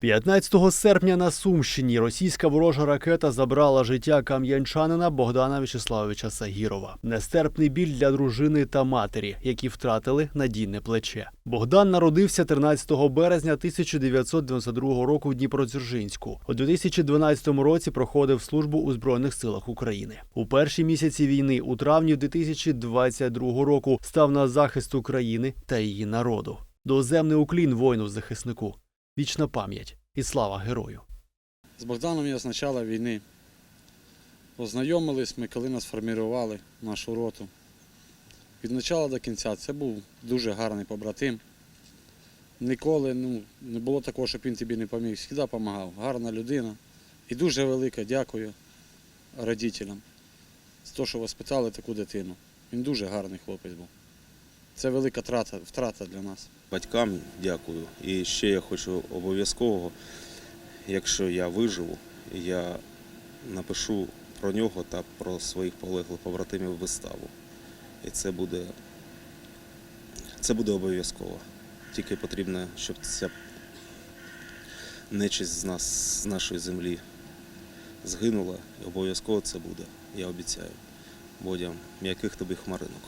15 серпня на Сумщині російська ворожа ракета забрала життя кам'янчанина Богдана В'ячеславовича Сагірова. Нестерпний біль для дружини та матері, які втратили надійне плече. Богдан народився 13 березня 1992 року в Дніпродзержинську. У 2012 році проходив службу у Збройних силах України. У перші місяці війни, у травні 2022 року, став на захист України та її народу. Доземний уклін воїну захиснику. Вічна пам'ять і слава герою. З Богданом я з початку війни. Познайомились ми, коли нас формували нашу роту. Від початку до кінця це був дуже гарний побратим. Ніколи ну, не було такого, щоб він тобі не поміг. Завжди допомагав. Гарна людина. І дуже велике дякую родителям за те, що воспитали таку дитину. Він дуже гарний хлопець був. Це велика трата, втрата для нас. Батькам дякую. І ще я хочу обов'язково, якщо я виживу, я напишу про нього та про своїх полеглих побратимів виставу. І це буде, це буде обов'язково. Тільки потрібно, щоб ця нечисть з нас, з нашої землі згинула. І обов'язково це буде. Я обіцяю. Бодя, м'яких тобі хмаринок.